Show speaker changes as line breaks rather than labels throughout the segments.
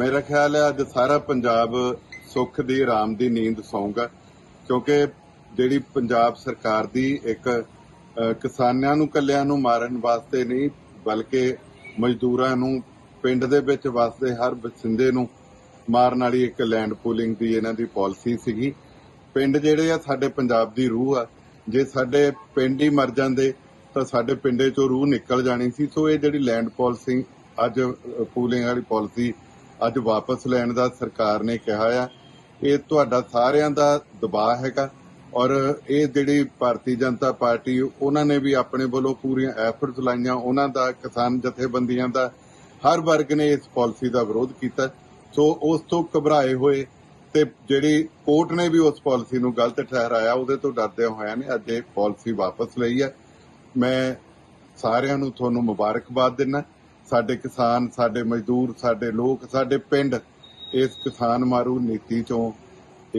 ਮੇਰਾ ਖਿਆਲ ਹੈ ਅੱਜ ਸਾਰਾ ਪੰਜਾਬ ਸੁੱਖ ਦੀ, ਆਰਾਮ ਦੀ ਨੀਂਦ ਸੌਂਗਾ ਕਿਉਂਕਿ ਜਿਹੜੀ ਪੰਜਾਬ ਸਰਕਾਰ ਦੀ ਇੱਕ ਕਿਸਾਨਾਂ ਨੂੰ, ਕੱਲਿਆਂ ਨੂੰ ਮਾਰਨ ਵਾਸਤੇ ਨਹੀਂ, ਬਲਕਿ ਮਜ਼ਦੂਰਾਂ ਨੂੰ, ਪਿੰਡ ਦੇ ਵਿੱਚ ਵਸਦੇ ਹਰ ਵਸਿੰਦੇ ਨੂੰ ਮਾਰਨ ਵਾਲੀ ਇੱਕ ਲੈਂਡ ਪੂਲਿੰਗ ਦੀ ਇਹਨਾਂ ਦੀ ਪਾਲਿਸੀ ਸੀਗੀ। ਪਿੰਡ ਜਿਹੜੇ ਆ, ਸਾਡੇ ਪੰਜਾਬ ਦੀ ਰੂਹ ਆ। ਜੇ ਸਾਡੇ ਪਿੰਡ ਹੀ ਮਰ ਜਾਂਦੇ, ਤਾਂ ਸਾਡੇ ਪਿੰਡੇ ਚੋਂ ਰੂਹ ਨਿਕਲ ਜਾਣੀ ਸੀ। ਸੋ ਇਹ ਜਿਹੜੀ ਲੈਂਡ ਪਾਲਿਸੀ ਅੱਜ ਪੂਲਿੰਗ ਵਾਲੀ ਪਾਲਿਸੀ ਅੱਜ ਵਾਪਸ ਲੈਣ ਦਾ ਸਰਕਾਰ ਨੇ ਕਿਹਾ ਆ। ਇਹ ਤੁਹਾਡਾ ਸਾਰਿਆਂ ਦਾ ਦਬਾਅ ਹੈਗਾ ਔਰ ਇਹ ਜਿਹੜੀ ਭਾਰਤੀ ਜਨਤਾ ਪਾਰਟੀ, ਉਹਨਾਂ ਨੇ ਵੀ ਆਪਣੇ ਵੱਲੋਂ ਪੂਰੀਆਂ ਐਫਰਟਸ ਲਾਈਆਂ। ਉਹਨਾਂ ਦਾ ਕਿਸਾਨ ਜਥੇਬੰਦੀਆਂ ਦਾ, ਹਰ ਵਰਗ ਨੇ ਇਸ ਪਾਲਿਸੀ ਦਾ ਵਿਰੋਧ ਕੀਤਾ। ਸੋ ਉਸ ਤੋਂ ਘਬਰਾਏ ਹੋਏ ਤੇ ਜਿਹੜੀ ਕੋਰਟ ਨੇ ਵੀ ਉਸ ਪਾਲਿਸੀ ਨੂੰ ਗਲਤ ਠਹਿਰਾਇਆ, ਉਹਦੇ ਤੋਂ ਡਰਦੇ ਹੋਇਆ ਨੇ ਅੱਜ ਇਹ ਪਾਲਿਸੀ ਵਾਪਸ ਲਈ ਹੈ ਮੈਂ ਸਾਰਿਆਂ ਨੂੰ ਤੁਹਾਨੂੰ ਮੁਬਾਰਕਬਾਦ ਦਿੰਦਾ। ਸਾਡੇ ਕਿਸਾਨ, ਸਾਡੇ ਮਜ਼ਦੂਰ, ਸਾਡੇ ਲੋਕ, ਸਾਡੇ ਪਿੰਡ ਇਸ ਕਿਸਾਨ ਮਾਰੂ ਨੀਤੀ ਚੋਂ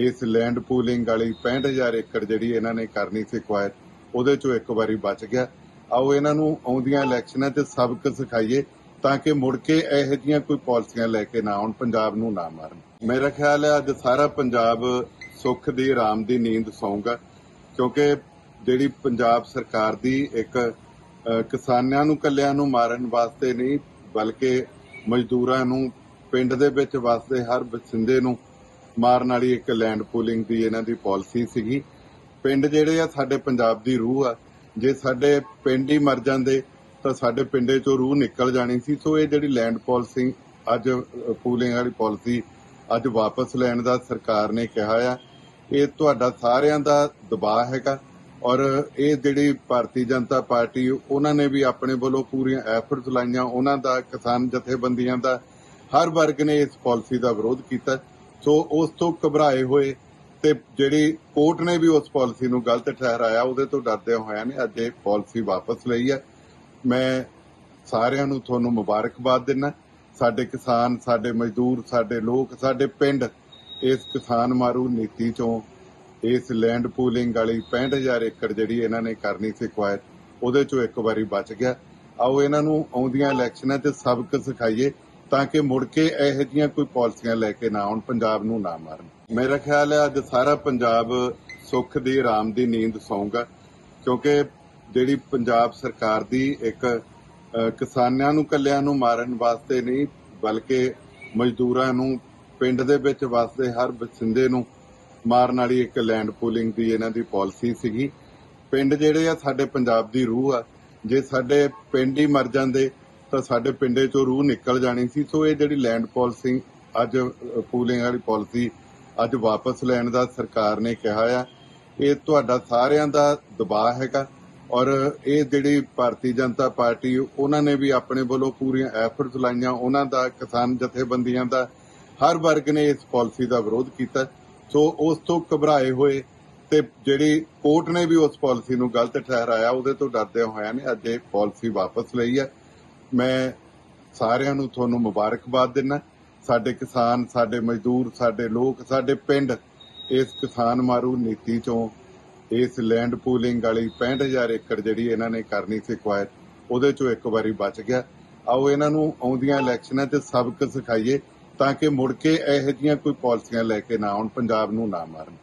ਇਸ ਲੈਂਡ ਪੂਲਿੰਗ ਵਾਲੀ 65000 ਏਕੜ ਜਿਹੜੀ ਇਹਨਾਂ ਨੇ ਕਰਨੀ ਸੀ ਕੁਆਇਰ ਉਹਦੇ ਚੋਂ ਇੱਕ ਵਾਰੀ ਬਚ ਗਿਆ। ਆਓ ਇਹਨਾਂ ਨੂੰ ਆਉਂਦੀਆਂ ਇਲੈਕਸ਼ਨਾਂ 'ਚ ਸਬਕ ਸਿਖਾਈਏ ਤਾਂ ਕਿ ਮੁੜ ਕੇ ਇਹੋ ਜਿਹੀਆਂ ਕੋਈ ਪਾਲਿਸੀਆਂ ਲੈ ਕੇ ਨਾ ਆਉਣ, ਪੰਜਾਬ ਨੂੰ ਨਾ ਮਾਰਨ। ਮੇਰਾ ਖਿਆਲ ਹੈ ਅੱਜ ਸਾਰਾ ਪੰਜਾਬ ਸੁੱਖ ਦੀ, ਆਰਾਮ ਦੀ ਨੀਂਦ ਸੌਂਗਾ ਕਿਉਂਕਿ ਜਿਹੜੀ ਪੰਜਾਬ ਸਰਕਾਰ ਦੀ ਇੱਕ ਕਿਸਾਨਾਂ ਨੂੰ ਕੱਲਿਆਂ ਨੂੰ ਮਾਰਨ ਵਾਸਤੇ ਨਹੀਂ, ਬਲਕਿ ਮਜ਼ਦੂਰਾਂ ਨੂੰ ਪਿੰਡ ਦੇ ਵਿੱਚ ਵਸਦੇ ਹਰ ਵਸਿੰਦੇ ਨੂੰ ਮਾਰਨ ਵਾਲੀ ਇੱਕ ਲੈਂਡ ਪੂਲਿੰਗ ਦੀ ਇਹਨਾਂ ਦੀ ਪਾਲਿਸੀ ਸੀਗੀ। ਪਿੰਡ ਜਿਹੜੇ ਆ, ਸਾਡੇ ਪੰਜਾਬ ਦੀ ਰੂਹ ਆ। ਜੇ ਸਾਡੇ ਪਿੰਡ ਹੀ ਮਰ ਜਾਂਦੇ, ਤਾਂ ਸਾਡੇ ਪਿੰਡੇ ਚੋਂ ਰੂਹ ਨਿਕਲ ਜਾਣੀ ਸੀ। ਸੋ ਇਹ ਜਿਹੜੀ ਲੈਂਡ ਪਾਲਿਸੀ ਅੱਜ ਪੂਲਿੰਗ ਵਾਲੀ ਪਾਲਿਸੀ ਅੱਜ ਵਾਪਸ ਲੈਣ ਦਾ ਸਰਕਾਰ ਨੇ ਕਿਹਾ ਆ। ਇਹ ਤੁਹਾਡਾ ਸਾਰਿਆਂ ਦਾ ਦਬਾਅ ਹੈਗਾ। ਔਰ ਇਹ ਜਿਹੜੀ ਭਾਰਤੀ ਜਨਤਾ ਪਾਰਟੀ, ਉਹਨਾਂ ਨੇ ਵੀ ਆਪਣੇ ਵੱਲੋਂ ਪੂਰੀਆਂ ਐਫਰਟਸ ਲਾਈਆਂ। ਉਹਨਾਂ ਦਾ, ਕਿਸਾਨ ਜਥੇਬੰਦੀਆਂ ਦਾ, ਹਰ ਵਰਗ ਨੇ ਇਸ ਪਾਲਿਸੀ ਦਾ ਵਿਰੋਧ ਕੀਤਾ। ਸੋ ਉਸ ਤੋਂ ਘਬਰਾਏ ਹੋਏ ਤੇ ਜਿਹੜੀ ਕੋਰਟ ਨੇ ਵੀ ਉਸ ਪਾਲਿਸੀ ਨੂੰ ਗਲਤ ਠਹਿਰਾਇਆ, ਉਹਦੇ ਤੋਂ ਡਰਦੇ ਹੋਇਆਂ ਨੇ ਅੱਜ ਇਹ ਪਾਲਿਸੀ ਵਾਪਸ ਲਈ ਹੈ। ਮੈਂ ਸਾਰਿਆਂ ਨੂੰ ਤੁਹਾਨੂੰ ਮੁਬਾਰਕਬਾਦ ਦਿੰਦਾ। ਸਾਡੇ ਕਿਸਾਨ, ਸਾਡੇ ਮਜ਼ਦੂਰ, ਸਾਡੇ ਲੋਕ, ਸਾਡੇ ਪਿੰਡ ਇਸ ਕਿਸਾਨ ਮਾਰੂ ਨੀਤੀ ਚੋਂ ਇਸ ਲੈਂਡ ਪੂਲਿੰਗ ਵਾਲੀ 65000 ਏਕੜ ਜਿਹੜੀ ਇਹਨਾਂ ਨੇ ਕਰਨੀ ਸੀ ਕੁਆਇਰ ਉਹਦੇ ਚੋਂ ਇੱਕ ਵਾਰੀ ਬਚ ਗਿਆ। ਆਓ ਇਹਨਾਂ ਨੂੰ ਆਉਂਦੀਆਂ ਇਲੈਕਸ਼ਨਾਂ 'ਚ ਸਬਕ ਸਿਖਾਈਏ ਤਾਂ ਕਿ ਮੁੜ ਕੇ ਇਹੋ ਜਿਹੀਆਂ ਕੋਈ ਪਾਲਿਸੀਆਂ ਲੈ ਕੇ ਨਾ ਆਉਣ, ਪੰਜਾਬ ਨੂੰ ਨਾ ਮਾਰਨ। ਮੇਰਾ ਖਿਆਲ ਹੈ ਅੱਜ ਸਾਰਾ ਪੰਜਾਬ ਸੁੱਖ ਦੀ, ਆਰਾਮ ਦੀ ਨੀਂਦ ਸੌਂਗਾ ਕਿਉਂਕਿ ਜਿਹੜੀ ਪੰਜਾਬ ਸਰਕਾਰ ਦੀ ਇੱਕ ਕਿਸਾਨਾਂ ਨੂੰ ਕੱਲਿਆਂ ਨੂੰ ਮਾਰਨ ਵਾਸਤੇ ਨਹੀਂ, ਬਲਕਿ ਮਜ਼ਦੂਰਾਂ ਨੂੰ ਪਿੰਡ ਦੇ ਵਿੱਚ ਵਸਦੇ ਹਰ ਵਸਿੰਦੇ ਨੂੰ ਮਾਰਨ ਵਾਲੀ ਇੱਕ ਲੈਂਡ ਪੂਲਿੰਗ ਦੀ ਇਹਨਾਂ ਦੀ ਪਾਲਿਸੀ ਸੀਗੀ। ਪਿੰਡ ਜਿਹੜੇ ਆ, ਸਾਡੇ ਪੰਜਾਬ ਦੀ ਰੂਹ ਆ। ਜੇ ਸਾਡੇ ਪਿੰਡ ਹੀ ਮਰ ਜਾਂਦੇ, ਤਾਂ ਸਾਡੇ ਪਿੰਡੇ ਚੋਂ ਰੂਹ ਨਿਕਲ ਜਾਣੀ ਸੀ। ਸੋ ਇਹ ਜਿਹੜੀ ਲੈਂਡ ਪਾਲਿਸੀ ਅੱਜ ਪੂਲਿੰਗ ਵਾਲੀ ਪਾਲਿਸੀ ਅੱਜ ਵਾਪਸ ਲੈਣ ਦਾ ਸਰਕਾਰ ਨੇ ਕਿਹਾ ਆ। ਇਹ ਤੁਹਾਡਾ ਸਾਰਿਆਂ ਦਾ ਦਬਾਅ ਹੈਗਾ। ਔਰ ਇਹ ਜਿਹੜੀ ਭਾਰਤੀ ਜਨਤਾ ਪਾਰਟੀ, ਉਹਨਾਂ ਨੇ ਵੀ ਆਪਣੇ ਵੱਲੋਂ ਪੂਰੀਆਂ ਐਫਰਟਸ ਲਾਈਆਂ। ਉਹਨਾਂ ਦਾ ਕਿਸਾਨ ਜਥੇਬੰਦੀਆਂ ਦਾ, ਹਰ ਵਰਗ ਨੇ ਇਸ ਪਾਲਿਸੀ ਦਾ ਵਿਰੋਧ ਕੀਤਾ। ਸੋ ਉਸ ਤੋਂ ਘਬਰਾਏ ਹੋਏ ਤੇ ਜਿਹੜੀ ਕੋਰਟ ਨੇ ਵੀ ਉਸ ਪਾਲਿਸੀ ਨੂੰ ਗਲਤ ਠਹਿਰਾਇਆ, ਉਹਦੇ ਤੋਂ ਡਰਦੇ ਹੋਇਆਂ ਨੇ ਅੱਜ ਇਹ ਪਾਲਿਸੀ ਵਾਪਸ ਲਈ ਹੈ। ਮੈਂ ਸਾਰਿਆਂ ਨੂੰ ਤੁਹਾਨੂੰ ਮੁਬਾਰਕਬਾਦ ਦਿੰਦਾ। ਸਾਡੇ ਕਿਸਾਨ, ਸਾਡੇ ਮਜ਼ਦੂਰ, ਸਾਡੇ ਲੋਕ, ਸਾਡੇ ਪਿੰਡ ਇਸ ਕਿਸਾਨ ਮਾਰੂ ਨੀਤੀ ਚੋਂ ਇਸ ਲੈਂਡ ਪੂਲਿੰਗ ਵਾਲੀ 65000 ਏਕੜ ਜਿਹੜੀ ਇਹਨਾਂ ਨੇ ਕਰਨੀ ਸੀ ਕੁਆਇਰ ਉਹਦੇ ਚੋਂ ਇੱਕ ਵਾਰੀ ਬਚ ਗਿਆ। ਆਓ ਇਹਨਾਂ ਨੂੰ ਆਉਂਦੀਆਂ ਇਲੈਕਸ਼ਨਾਂ 'ਚ ਸਬਕ ਸਿਖਾਈਏ। ਤਾਂ ਕਿ ਮੁੜ ਕੇ ਇਹੋ ਜਿਹੀਆਂ ਕੋਈ ਪਾਲਿਸੀਆਂ ਲੈ ਕੇ ਨਾ ਆਉਣ, ਪੰਜਾਬ ਨੂੰ ਨਾ ਮਾਰਨ।